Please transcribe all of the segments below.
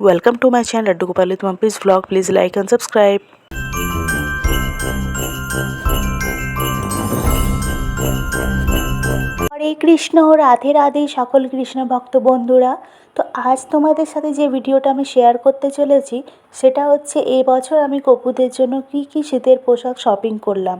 To my channel Laddu Gopal with Mumpy's vlog. Please like and subscribe. হরে কৃষ্ণ, রাধে রাধে, সকল কৃষ্ণ ভক্ত বন্ধুরা তো আজ তোমাদের সাথে যে ভিডিওটা আমি শেয়ার করতে চলেছি, সেটা হচ্ছে এই বছর আমি কপুদের জন্য কি কি শীতের পোশাক শপিং করলাম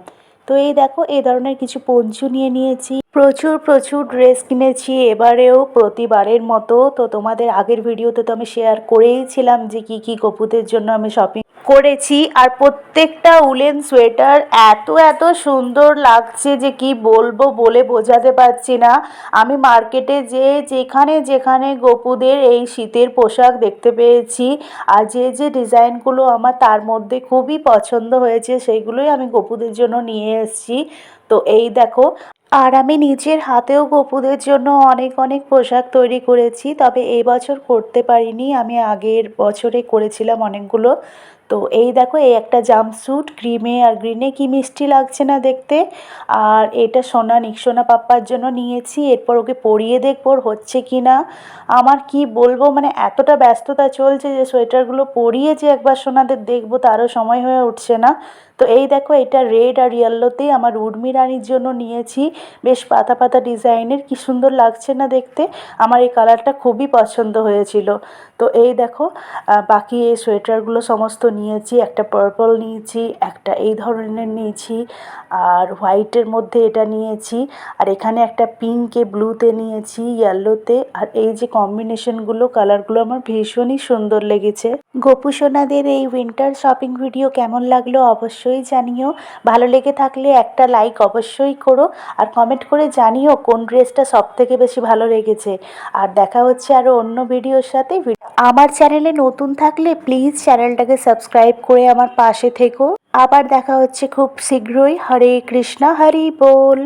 তো এই দেখো, এই ধরনের কিছু পঞ্চু নিয়ে নিয়েছি প্রচুর প্রচুর ড্রেস কিনেছি। এবারেও প্রতিবারের মতো তো তোমাদের আগের ভিডিওতে তো আমি শেয়ার করেইছিলাম যে কি কি কপুদের জন্য আমি শপিং করেছি। আর প্রত্যেকটা উলেন সোয়েটার এত এত সুন্দর লাগছে যে কি বলব বলে বোঝাতে পারছি না। আমি মার্কেটে যে যেখানে যেখানে গোপুদের এই শীতের পোশাক দেখতে পেয়েছি আর যে যে ডিজাইনগুলো আমার তার মধ্যে খুবই পছন্দ হয়েছে, সেইগুলোই আমি গোপুদের জন্য নিয়ে এসেছি। তো এই দেখো আর আমি নিজের হাতেও গপুদের জন্য অনেক অনেক পোশাক তৈরি করেছি, তবে এবছর বছর করতে পারিনি। আমি আগের বছরে করেছিলাম অনেকগুলো। তো এই দেখো, এই একটা জাম্পস্যুট ক্রিমে আর গ্রিনে কি মিষ্টি লাগছে না দেখতে? আর এটা সোনা, নিক্সোনা পাপ্পার জন্য নিয়েছি, এরপর ওকে পরিয়ে দেখব হচ্ছে কি না আমার কি বলব মানে এতটা ব্যস্ততা চলছে যে সোয়েটারগুলো পরিয়ে যে একবার সোনাদের দেখব, তারও সময় হয়ে উঠছে না। তো এই দেখো, এটা রেড আর ইয়েলোতেই আমার উর্মি রানীর জন্য নিয়েছি। বেশ পাতা পাতা ডিজাইনের, কি সুন্দর লাগছে না দেখতে? আমার এই কালারটা খুবই পছন্দ হয়েছিল। তো এই দেখো বাকি এই সোয়েটারগুলো সমস্ত নিয়েছি একটা পার্পল নিয়েছি, একটা এই ধরনের নিয়েছি, আর হোয়াইটের মধ্যে এটা নিয়েছি, আর এখানে একটা পিঙ্কে ব্লুতে নিয়েছি ইয়েলোতে আর এই যে কম্বিনেশনগুলো কালারগুলো আমার ভীষণই সুন্দর লেগেছে। গোপু সোনাদের এই উইন্টার শপিং ভিডিও কেমন লাগল অবশ্যই জানিও। ভালো লেগে থাকলে একটা লাইক অবশ্যই করো, আর কমেন্ট করে জানিও কোন ড্রেসটা সব থেকে বেশি ভালো লেগেছে। আর দেখা হচ্ছে আরও অন্য ভিডিওর সাথে। আমার চ্যানেলে নতুন থাকলে প্লিজ চ্যানেলটাকে সাবস্ক্রাইব করে আমার পাশে থেকো। আবার দেখা হচ্ছে খুব শীঘ্রই। হরে কৃষ্ণ হরি বল।